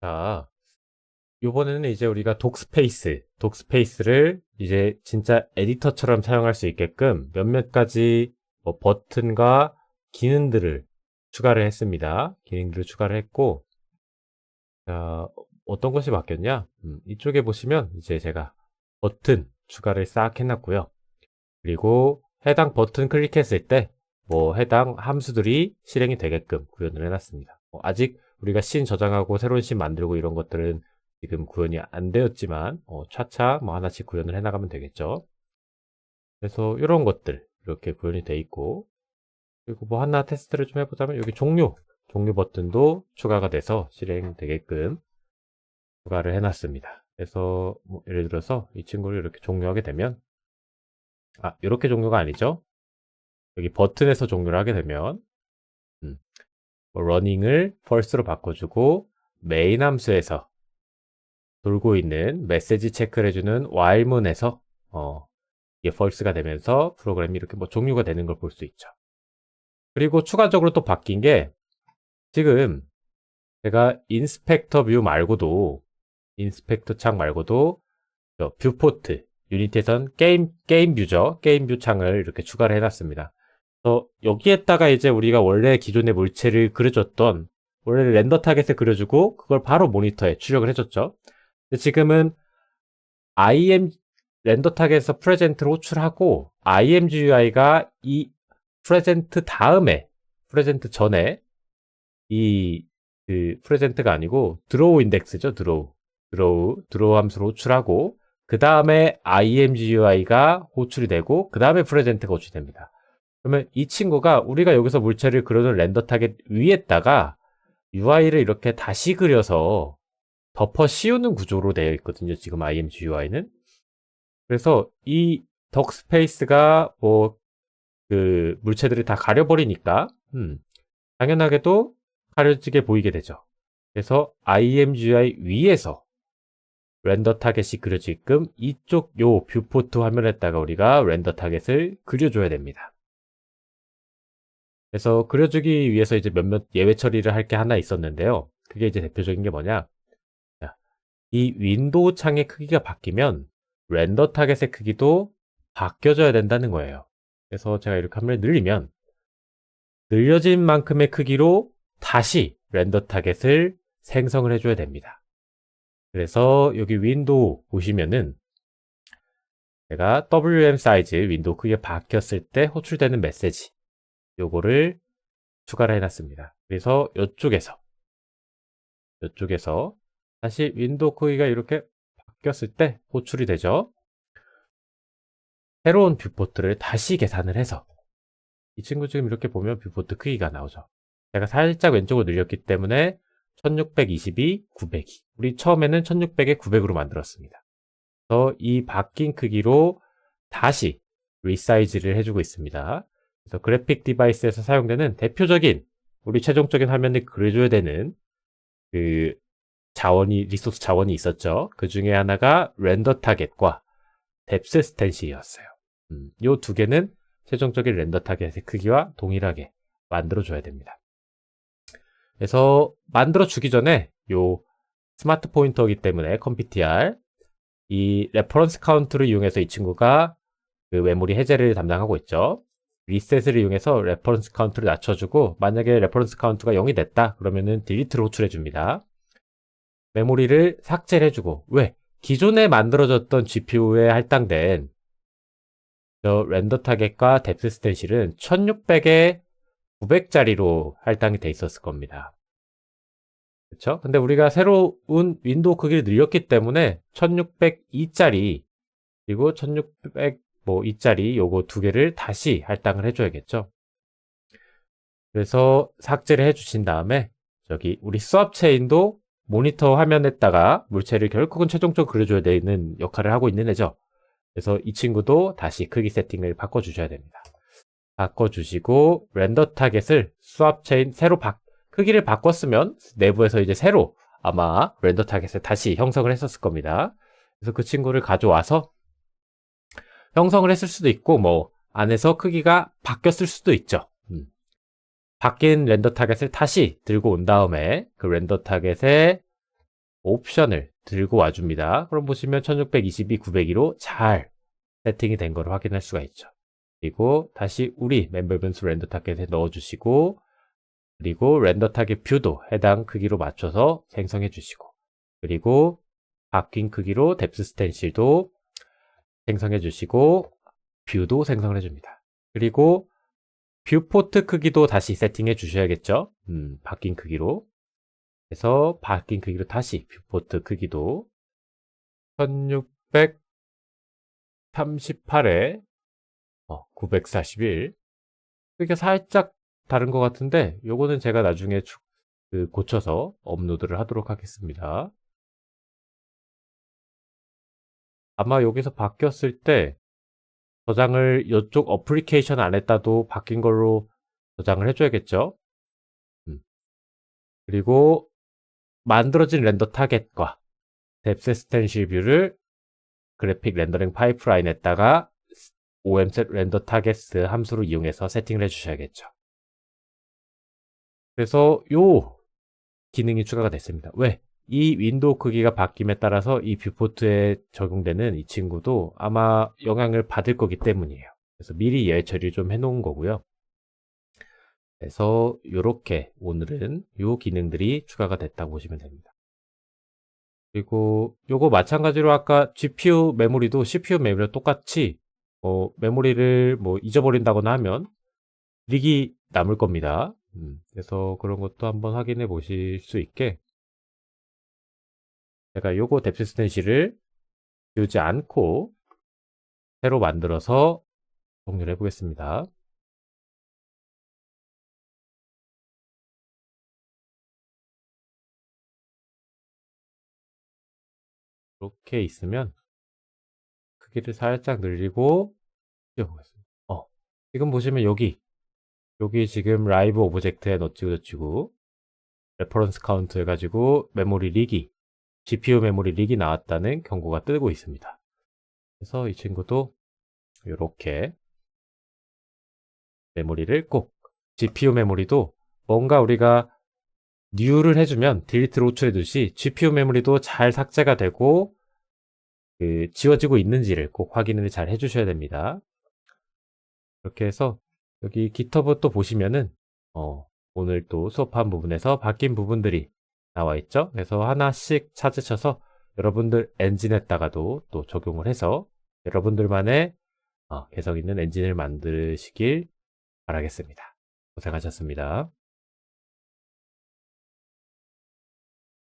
자, 요번에는 이제 우리가 독스페이스, 독스페이스를 이제 진짜 에디터처럼 사용할 수 있게끔 몇몇 가지 뭐 버튼과 기능들을 추가를 했습니다. 기능들을 추가를 했고, 자, 어떤 것이 바뀌었냐? 음, 이쪽에 보시면 이제 제가 버튼 추가를 싹 해놨고요. 그리고 해당 버튼 클릭했을 때 뭐 해당 함수들이 실행이 되게끔 구현을 해놨습니다. 뭐 아직 우리가 씬 저장하고 새로운 씬 만들고 이런 것들은 지금 구현이 안 되었지만 어, 차차 뭐 하나씩 구현을 해나가면 되겠죠. 그래서 이런 것들 이렇게 구현이 돼 있고 그리고 뭐 하나 테스트를 좀 해보자면 여기 종료 종료 버튼도 추가가 돼서 실행되게끔 추가를 해놨습니다. 그래서 뭐 예를 들어서 이 친구를 이렇게 종료하게 되면 아 이렇게 종료가 아니죠. 여기 버튼에서 종료를 하게 되면 음, 뭐 러닝을 false로 바꿔주고 메인 함수에서 돌고 있는 메시지 체크를 해주는 while문에서 어, 이게 false가 되면서 프로그램이 이렇게 뭐 종료가 되는 걸 볼 수 있죠. 그리고 추가적으로 또 바뀐 게 지금 제가 인스펙터 뷰 말고도 인스펙터 창 말고도 저 뷰포트 유니티에선 게임 게임 뷰죠 게임 뷰 창을 이렇게 추가를 해놨습니다. 그래서 여기에다가 이제 우리가 원래 기존의 물체를 그려줬던 원래 렌더 타겟에 그려주고 그걸 바로 모니터에 출력을 해줬죠. 근데 지금은 IM 렌더 타겟에서 프레젠트를 호출하고 IMGUI가 이 프레젠트 다음에 프레젠트 전에 이 그 프레젠트가 아니고 드로우 인덱스죠 드로우 드로우 드로우 함수로 호출하고 그 다음에 IMGUI가 호출이 되고 그 다음에 프레젠트가 호출됩니다. 그러면 이 친구가 우리가 여기서 물체를 그려놓은 렌더 타겟 위에다가 UI를 이렇게 다시 그려서 덮어 씌우는 구조로 되어 있거든요. 지금 IMGUI는. 그래서 이 덕 스페이스가 뭐 그 물체들을 다 가려버리니까 음, 당연하게도 가려지게 보이게 되죠. 그래서 IMGUI 위에서 렌더 타겟이 그려지게끔 이쪽 요 뷰포트 화면에다가 우리가 렌더 타겟을 그려줘야 됩니다. 그래서 그려주기 위해서 이제 몇몇 예외 처리를 할 게 하나 있었는데요. 그게 이제 대표적인 게 뭐냐? 자, 이 윈도우 창의 크기가 바뀌면 렌더 타겟의 크기도 바뀌어져야 된다는 거예요. 그래서 제가 이렇게 화면을 늘리면 늘려진 만큼의 크기로 다시 렌더 타겟을 생성을 해줘야 됩니다. 그래서 여기 윈도우 보시면은 제가 WM 사이즈 윈도우 크기가 바뀌었을 때 호출되는 메시지 요거를 추가를 해놨습니다. 그래서 이쪽에서 이쪽에서 다시 윈도우 크기가 이렇게 바뀌었을 때 호출이 되죠. 새로운 뷰포트를 다시 계산을 해서 이 친구 지금 이렇게 보면 뷰포트 크기가 나오죠. 제가 살짝 왼쪽으로 늘렸기 때문에 1622, 902. 우리 처음에는 1600에 900으로 만들었습니다. 그래서 이 바뀐 크기로 다시 리사이즈를 해주고 있습니다. 그래서 그래픽 디바이스에서 사용되는 대표적인 우리 최종적인 화면을 그려줘야 되는 그 자원이 리소스 자원이 있었죠. 그 중에 하나가 렌더 타겟과 뎁스 스텐실이었어요. 음, 이두 개는 최종적인 렌더 타겟의 크기와 동일하게 만들어줘야 됩니다. 그래서 만들어주기 전에 요 스마트 포인터이기 때문에 컴피티알 이 레퍼런스 카운트를 이용해서 이 친구가 그 메모리 해제를 담당하고 있죠. 리셋을 이용해서 레퍼런스 카운트를 낮춰주고 만약에 레퍼런스 카운트가 0이 됐다 그러면은 딜리트를 호출해 줍니다. 메모리를 삭제를 해주고 왜? 기존에 만들어졌던 GPU에 할당된 저 렌더 타겟과 뎁스 스텐실은 1600에 900짜리로 할당이 돼 있었을 겁니다. 그렇죠? 근데 우리가 새로운 윈도우 크기를 늘렸기 때문에 1602짜리 그리고 1600 뭐 2짜리 요거 두 개를 다시 할당을 해줘야겠죠. 그래서 삭제를 해주신 다음에 저기 우리 수압 체인도 모니터 화면에다가 물체를 결국은 최종적으로 그려줘야 되는 역할을 하고 있는 애죠. 그래서 이 친구도 다시 크기 세팅을 바꿔주셔야 됩니다. 바꿔주시고 렌더 타겟을 수압 체인 새로 바, 크기를 바꿨으면 내부에서 이제 새로 아마 렌더 타겟을 다시 형성을 했었을 겁니다. 그래서 그 친구를 가져와서 형성을 했을 수도 있고 뭐 안에서 크기가 바뀌었을 수도 있죠. 음. 바뀐 렌더 타겟을 다시 들고 온 다음에 그 렌더 타겟에 옵션을 들고 와줍니다. 그럼 보시면 1622, 902로 잘 세팅이 된 걸 확인할 수가 있죠. 그리고 다시 우리 멤버 변수 렌더 타겟에 넣어주시고 그리고 렌더 타겟 뷰도 해당 크기로 맞춰서 생성해 주시고 그리고 바뀐 크기로 뎁스 스텐실도 생성해 주시고 뷰도 생성해 줍니다. 그리고 뷰포트 크기도 다시 세팅해 주셔야겠죠. 음, 바뀐 크기로 그래서 바뀐 크기로 다시 뷰포트 크기도 1638에 941 크기가 살짝 다른 것 같은데 요거는 제가 나중에 추- 그 고쳐서 업로드를 하도록 하겠습니다. 아마 여기서 바뀌었을 때 저장을 이쪽 어플리케이션 안에다도 바뀐 걸로 저장을 해줘야겠죠. 음. 그리고 만들어진 렌더 타겟과 뎁스 스텐실 뷰를 그래픽 렌더링 파이프라인에다가 OMset 렌더 타겟 함수를 이용해서 세팅을 해주셔야겠죠. 그래서 요 기능이 추가가 됐습니다. 왜? 이 윈도우 크기가 바뀜에 따라서 이 뷰포트에 적용되는 이 친구도 아마 영향을 받을 거기 때문이에요. 그래서 미리 예외 처리를 좀 해놓은 거고요. 그래서 이렇게 오늘은 요 기능들이 추가가 됐다고 보시면 됩니다. 그리고 요거 마찬가지로 아까 GPU 메모리도 CPU 메모리와 똑같이 어, 메모리를 뭐 잊어버린다거나 하면 릭이 남을 겁니다. 음, 그래서 그런 것도 한번 확인해 보실 수 있게 제가 요거 뎁스 스텐실을 지우지 않고 새로 만들어서 정리를 해보겠습니다. 이렇게 있으면 크기를 살짝 늘리고 띄워보겠습니다. 어, 지금 보시면 여기 여기 지금 라이브 오브젝트에 넣지고 저치고 레퍼런스 카운트 해가지고 메모리 릭이 GPU 메모리 릭이 나왔다는 경고가 뜨고 있습니다. 그래서 이 친구도 이렇게 메모리를 꼭 GPU 메모리도 뭔가 우리가 뉴를 해주면 딜리트 로출해두시 GPU 메모리도 잘 삭제가 되고 그 지워지고 있는지를 꼭 확인을 잘 해주셔야 됩니다. 이렇게 해서 여기 GitHub 또 보시면은 어, 오늘 또 수업한 부분에서 바뀐 부분들이 나와 있죠. 그래서 하나씩 찾으셔서 여러분들 엔진에다가도 또 적용을 해서 여러분들만의 어, 개성 있는 엔진을 만드시길 바라겠습니다. 고생하셨습니다.